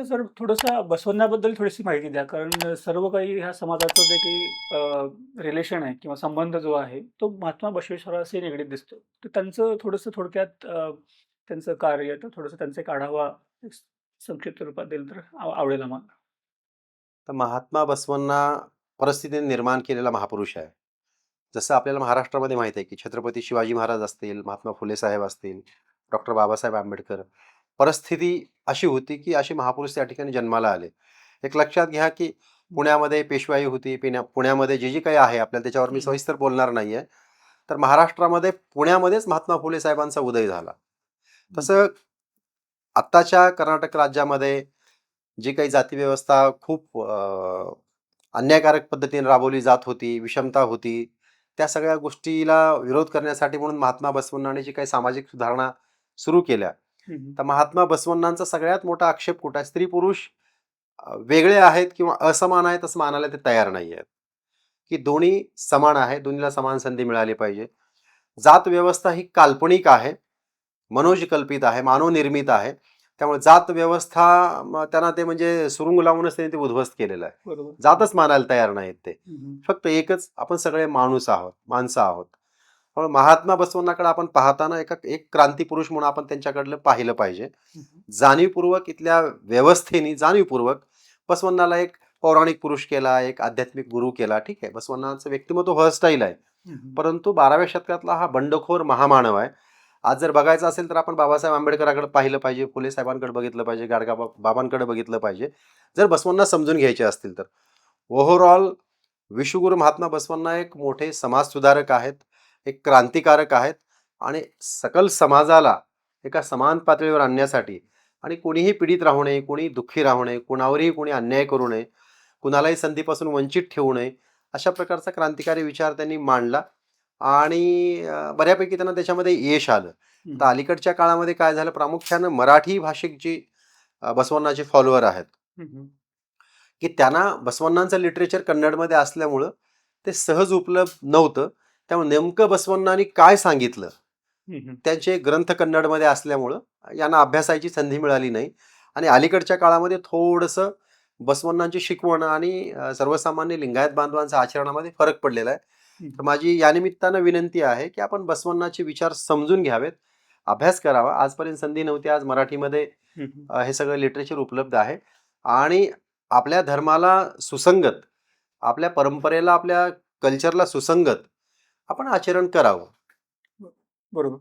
तर सर थोडंसं बसवण्याबद्दल थोडीशी माहिती द्या. कारण सर्व काही ह्या समाजाचं जे काही रिलेशन आहे किंवा संबंध जो आहे तो महात्मा बसवेश्वराशी निगडीत दिसतो. तर त्यांचं थोडंसं थोडक्यात त्यांचं कार्य तर थोडंसं त्यांचा एक आढावा संक्षिप्त रूपात दिलं तर आवडेल आम्हाला. तर महात्मा बसवन्ना परिस्थितीने निर्माण केलेला महापुरुष आहे. जसं आपल्याला महाराष्ट्रामध्ये माहिती आहे की छत्रपती शिवाजी महाराज असतील महात्मा फुले साहेब असतील डॉक्टर बाबासाहेब आंबेडकर परिस्थिती अशी होती की असे महापुरुष त्या ठिकाणी जन्माला आले. एक लक्षात घ्या की पुण्यामध्ये पेशवाई होती पिण्या पुण्यामध्ये जे जे काही आहे आपल्याला त्याच्यावर मी. सविस्तर बोलणार नाही आहे तर महाराष्ट्रामध्ये पुण्यामध्येच महात्मा फुले साहेबांचा उदय झाला. तसं आत्ताच्या कर्नाटक राज्यामध्ये जी काही जाती व्यवस्था खूप अन्यायकारक पद्धतीने राबवली जात होती विषमता होती त्या सगळ्या गोष्टीला विरोध करण्यासाठी म्हणून महात्मा बसवण्णांनी जी काही सामाजिक सुधारणा सुरू केल्या. तर महात्मा बसवण्णांचा सगळ्यात मोठा आक्षेप कुठं आहे? स्त्री पुरुष वेगळे आहेत किंवा असमान आहेत असं मानायला ते तयार नाही आहेत. की दोन्ही समान आहे दोन्हीला समान संधी मिळाली पाहिजे. जात व्यवस्था ही काल्पनिक आहे मनोज कल्पित आहे मानवनिर्मित आहे. त्यामुळे जात व्यवस्था त्यांना ते म्हणजे सुरुंग लावूनच त्यांनी ते उद्ध्वस्त केलेलं आहे. जातच मानायला तयार नाहीत ते. फक्त एकच आपण सगळे माणूस आहोत माणसं आहोत. महात्मा बसवण्णाकडे आपण पाहताना एका एक क्रांती पुरुष म्हणून आपण त्यांच्याकडलं पाहिलं पाहिजे. जाणीवपूर्वक इथल्या व्यवस्थेने जाणीवपूर्वक बसवण्णाला एक पौराणिक पुरुष केला एक आध्यात्मिक गुरु केला ठीक आहे. बसवण्णाचं व्यक्तिमत्व हअस्टाईल आहे. परंतु बाराव्या शतकातला हा बंडखोर महामानव आहे. आज जर बघायचं असेल तर आपण बाबासाहेब आंबेडकरांकडे पाहिलं पाहिजे फुले साहेबांकडे बघितलं पाहिजे गाडगा बाबांकडे बघितलं पाहिजे. जर बसवांना समजून घ्यायचे असतील तर. ओव्हरऑल विश्वगुरु महात्मा बसवांना एक मोठे समाजसुधारक आहेत. एक क्रांतिकारक आहेत आणि सकल समाजाला एका समान पातळीवर आणण्यासाठी आणि कोणीही पीडित राहू नये कोणी दुःखी राहू नये कुणावरही कोणी अन्याय करू नये कुणालाही संधीपासून वंचित ठेवू नये अशा प्रकारचा क्रांतिकारी विचार त्यांनी मांडला आणि बऱ्यापैकी त्यांना त्याच्यामध्ये यश आलं. तर अलीकडच्या काळामध्ये काय झालं? प्रामुख्यानं मराठी भाषिक जी बसवण्णाचे फॉलोअर आहेत. की त्यांना बसवण्णांचं लिटरेचर कन्नडमध्ये असल्यामुळं ते सहज उपलब्ध नव्हतं. त्यामुळे नेमकं बसवण्णांनी काय सांगितलं. त्यांचे ग्रंथ कन्नडमध्ये असल्यामुळं यांना अभ्यासाची संधी मिळाली नाही. आणि अलीकडच्या काळामध्ये थोडंसं बसवण्णांची शिकवण आणि सर्वसामान्य लिंगायत बांधवांच्या आचरणामध्ये फरक पडलेला आहे. तर. माझी या निमित्तानं विनंती आहे की आपण बसवण्णाचे विचार समजून घ्यावेत. अभ्यास करावा. आजपर्यंत संधी नव्हती. आज मराठीमध्ये हे सगळं लिटरेचर उपलब्ध आहे. आणि आपल्या धर्माला सुसंगत आपल्या परंपरेला आपल्या कल्चरला सुसंगत आपण आचरण करावं. बरोबर.